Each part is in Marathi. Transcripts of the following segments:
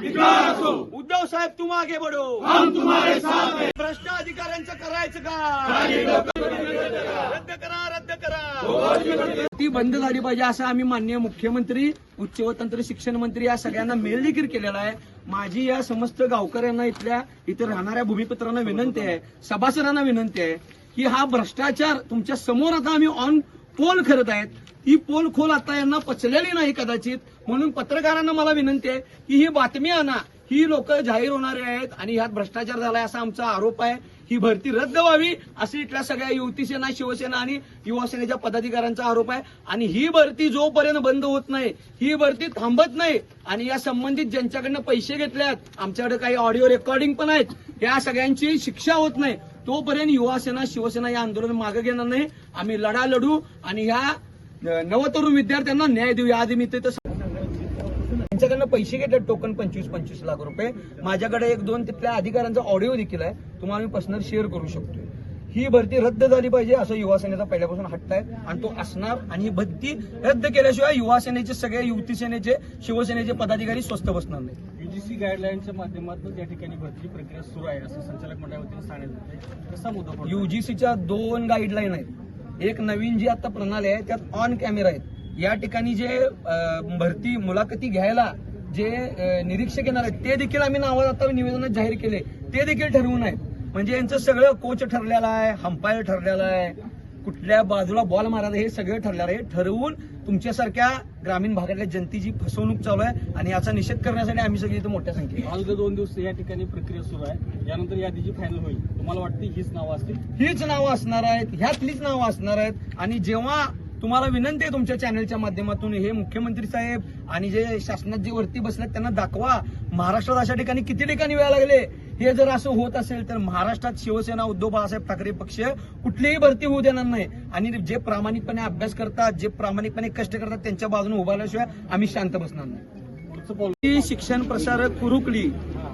विकासाचा उद्धव साहेब तुम आगे बढो. भ्रष्ट अधिकाऱ्यांचं करायचं का? रद्द करा. रद्द करा ती बंद झाली पाहिजे असं आम्ही माननीय मुख्यमंत्री उच्च व तंत्र शिक्षण मंत्री या सगळ्यांना मेल देखील केलेला आहे. माझी या समस्त गावकऱ्यांना इथल्या इथे राहणाऱ्या भूमिपुत्रांना विनंती आहे सभासदांना विनंती आहे की हा भ्रष्टाचार तुमच्यासमोर आता आम्ही ऑन पोल करत आहेत. ही पोल खोल आता यांना पचलेली नाही कदाचित. म्हणून पत्रकारांना मला विनंती आहे की ही बातमी आणा. ही लोक जाहीर होणारे आहेत आणि ह्यात भ्रष्टाचार झालाय असा आमचा आरोप आहे. ही भरती रद्द व्हावी अशी इथल्या सगळ्या युती सेना शिवसेना आणि युवा सेनेच्या पदाधिकाऱ्यांचा आरोप आहे. आणि ही भरती जोपर्यंत बंद होत नाही ही भरती थांबत नाही आणि या संबंधित ज्यांच्याकडनं पैसे घेतल्यात आमच्याकडे काही ऑडिओ रेकॉर्डिंग पण आहेत या सगळ्यांची शिक्षा होत नाही. तोपर्यंत युवा सेना शिवसेना या आंदोलन मागे घेणार नाही. आम्ही लढा लढू आणि ह्या नवतरुण विद्यार्थ्यांना न्याय देऊ याआधी मी ते त्यांच्याकडनं पैसे घेतात टोकन पंचवीस पंचवीस लाख रुपये. माझ्याकडे एक दोन तिथल्या अधिकाऱ्यांचा ऑडिओ देखील आहे. तुम्हाला मी पर्सनल शेअर करू शकतो ही भरती रद्द झाली पाहिजे असं युवा सेनेचा पहिल्यापासून हट्ट आहे. आणि तो असणार आणि ही भरती रद्द केल्याशिवाय युवा सेनेचे सगळे युवती सेनेचे शिवसेनेचे पदाधिकारी स्वस्त बसणार नाही युजीसी गाईडलाईनच्या माध्यमातून त्या ठिकाणी भरती प्रक्रिया सुरू आहे असं संचालक मंडळावतीने सांगण्यात येते कसा मुद्दा? युजीसीच्या दोन गाईडलाईन आहेत. एक नवीन जी आता प्रणाली आहे त्यात ऑन कॅमेरा आहेत. या ठिकाणी जे भरती मुलाखती घ्यायला जे निरीक्षक येणार आहेत ते देखील आम्ही नावाज आता निवेदनात जाहीर केले. ते देखील ठरवून आहेत. म्हणजे यांचं सगळं कोच ठरलेलं आहे हंपायर ठरलेलं आहे कुठल्या बाजूला बॉल मारायला हे सगळं ठरलेलं आहे. ठरवून तुमच्यासारख्या ग्रामीण भागातल्या जनतेची फसवणूक चालू आहे आणि याचा निषेध करण्यासाठी आम्ही सगळे इथं मोठ्या संख्येने अवघ्या दोन दिवस या ठिकाणी प्रक्रिया सुरू आहे. यानंतर यादी जी फायनल होईल. तुम्हाला वाटते हीच नावं असतील? हीच नावं असणार आहेत ह्यातलीच नावं असणार आहेत. आणि जेव्हा तुम्हाला विनंती आहे तुमच्या चॅनलच्या माध्यमातून हे मुख्यमंत्री साहेब आणि जे शासनात जे वरती बसलेत त्यांना दाखवा. महाराष्ट्रात अशा ठिकाणी किती ठिकाणी वेळा लागले? हे जर असं होत असेल तर महाराष्ट्रात शिवसेना उद्धव बाळासाहेब ठाकरे पक्ष कुठलीही भरती होऊ देणार नाही. आणि जे प्रामाणिकपणे अभ्यास करतात जे प्रामाणिकपणे कष्ट करतात त्यांच्या बाजूने उभारल्याशिवाय आम्ही शांत बसणार नाही. शिक्षण प्रसारक कुरुकली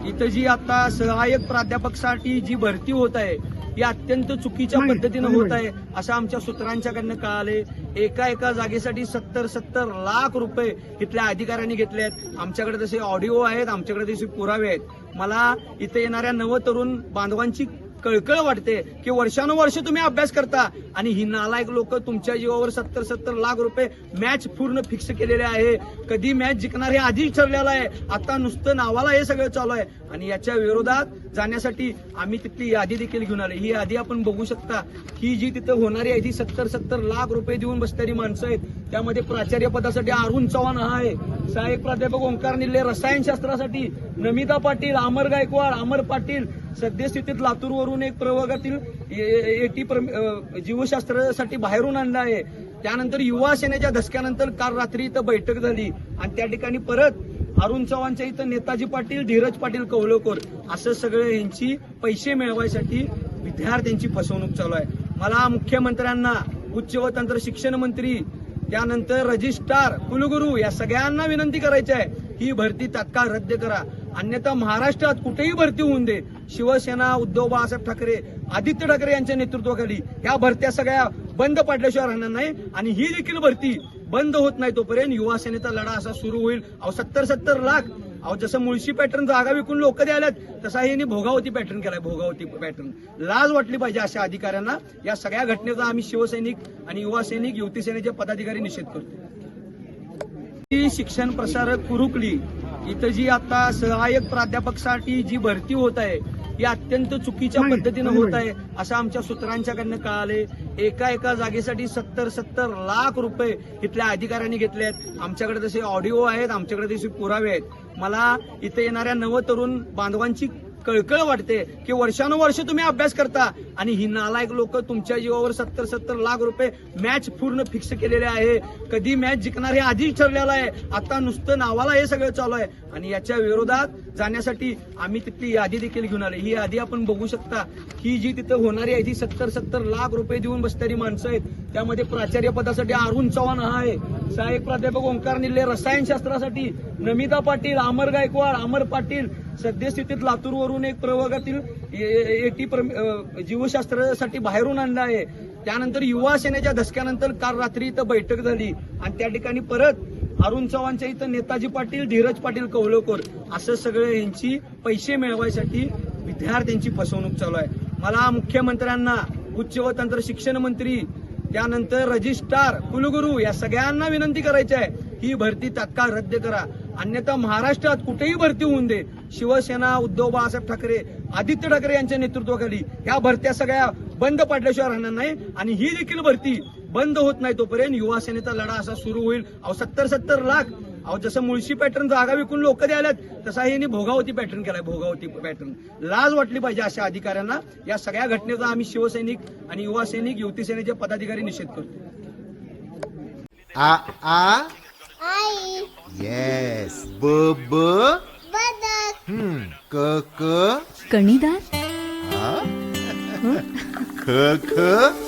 इथं जी आता सहाय्यक प्राध्यापकसाठी जी भरती होत आहे ही अत्यंत चुकीच्या पद्धतीनं होत आहे. असं आमच्या सूत्रांच्याकडनं कळाले एका एका जागेसाठी सत्तर सत्तर लाख रुपये इथल्या अधिकाऱ्यांनी घेतले आहेत. आमच्याकडे तसे ऑडिओ आहेत आमच्याकडे तसे पुरावे आहेत. मला इथे येणाऱ्या नवतरुण बांधवांची कळकळ वाटते की वर्षानुवर्ष तुम्ही अभ्यास करता आणि ही नालायक लोक तुमच्या जीवावर सत्तर सत्तर लाख रुपये मॅच पूर्ण फिक्स केलेले आहे. कधी मॅच जिंकणार हे आधीच ठरलेलं आहे. आता नुसतं नावाला हे सगळं चालू आहे. आणि याच्या विरोधात जाण्यासाठी आम्ही तिथली यादी देखील घेऊन आले. ही यादी आपण बघू शकता ही जी तिथं होणारी आहे ती सत्तर सत्तर लाख रुपये देऊन बसणारी माणसं आहेत. त्यामध्ये प्राचार्य पदासाठी अरुण चव्हाण हा आहे. सहाय्यक प्राध्यापक ओंकार निल्ले रसायनशास्त्रासाठी नमिता पाटील अमर गायकवाड अमर पाटील सद्यस्थितीत लातूरवरून एक प्रवर्गातील एटी जीवशास्त्रासाठी बाहेरून आणला आहे. त्यानंतर युवा सेनेच्या धसक्यानंतर काल रात्री इथं बैठक झाली आणि त्या ठिकाणी परत अरुण चव्हाणच्या इथं नेताजी पाटील धीरज पाटील कवलोकर असं सगळं यांची पैसे मिळवायसाठी विद्यार्थ्यांची फसवणूक चालू आहे. मला मुख्यमंत्र्यांना उच्च व तंत्र शिक्षण मंत्री त्यानंतर रजिस्ट्रार कुलगुरू या सगळ्यांना विनंती करायची आहे. ही भरती तात्काळ रद्द करा. अन्यथा महाराष्ट्रात कुठेही भरती होऊन दे. शिवसेना उद्धव बाळासाहेब ठाकरे आदित्य ठाकरे यांच्या नेतृत्वाखाली या भरत्या सगळ्या बंद पडल्याशिवाय राहणार नाही. आणि ही देखील भरती बंद होत नाही तोपर्यंत युवा सेनेचा लढा असा सुरू होईल. अहो सत्तर सत्तर लाख. अहो जसं मुळशी पॅटर्न जागा विकून लोक द्यायलात तसा यांनी भोगावती पॅटर्न केलाय भोगावती पॅटर्न लाज वाटली पाहिजे अशा अधिकाऱ्यांना. या सगळ्या घटनेचा आम्ही शिवसैनिक आणि युवा सैनिक युवती सेनेचे पदाधिकारी निषेध करतो. शिक्षण प्रसारक कुरुकली. इथं जी आता सहाय्यक प्राध्यापकसाठी जी भरती होत आहे ही अत्यंत चुकीच्या पद्धतीनं होत आहे. असं आमच्या सूत्रांच्याकडनं कळाले. एका एका जागेसाठी सत्तर सत्तर लाख रुपये इथल्या अधिकाऱ्यांनी घेतले आहेत. आमच्याकडे तसे ऑडिओ आहेत आमच्याकडे तसे पुरावे आहेत. मला इथे येणाऱ्या नवतरुण बांधवांची कळकळ वाटते की वर्षानुवर्ष तुम्ही अभ्यास करता. आणि ही नालायक लोक तुमच्या जीवावर सत्तर सत्तर लाख रुपये मॅच पूर्ण फिक्स केलेले आहे. कधी मॅच जिंकणार हे आधीच ठरलेलं आहे. आता नुसतं नावाला हे सगळं चालू आहे. आणि याच्या विरोधात जाण्यासाठी आम्ही तिथली यादी देखील घेऊन आले ही यादी आपण बघू शकता ही जी तिथं होणारी आहे ती सत्तर सत्तर लाख रुपये देऊन बसणारी माणसं आहेत. त्यामध्ये प्राचार्य पदासाठी अरुण चव्हाण हा आहे. सहाय्यक प्राध्यापक ओंकार निल्ले रसायनशास्त्रासाठी नमिता पाटील अमर गायकवाड अमर पाटील सद्यस्थितीत लातूरवरून एक प्रवर्गातील एटी जीवशास्त्रासाठी बाहेरून आणला आहे. त्यानंतर युवा सेनेच्या धसक्यानंतर काल रात्री इथं बैठक झाली आणि त्या ठिकाणी परत अरुण चव्हाणच्या इथं नेताजी पाटील धीरज पाटील कवळकोर असं सगळं यांची पैसे मिळवायसाठी विद्यार्थ्यांची फसवणूक चालू आहे. मला मुख्यमंत्र्यांना उच्च व तंत्र शिक्षण मंत्री त्यानंतर रजिस्ट्रार कुलगुरू या सगळ्यांना विनंती करायची आहे ही भरती तात्काळ रद्द करा. अन्यथा महाराष्ट्रात कुठेही भरती होऊन दे. शिवसेना उद्धव बाळासाहेब ठाकरे आदित्य ठाकरे यांच्या नेतृत्वाखाली या भरत्या सगळ्या बंद पडल्याशिवाय राहणार नाही. आणि ही देखील भरती बंद होत नाही तोपर्यंत युवा सेनेचा लढा असा सुरू होईल. अहो सत्तर सत्तर लाख. अहो जसं मुळशी पॅटर्न जागा विकून लोक द्यायलात तसा यांनी भोगावती पॅटर्न केलाय भोगावती पॅटर्न लाज वाटली पाहिजे अशा अधिकाऱ्यांना. या सगळ्या घटनेचा आम्ही शिवसैनिक आणि युवा सैनिक युवती सेनेचे पदाधिकारी निषेध करतो. आ आ? आई. येस ब ब? क क? कणीदार? ख ख?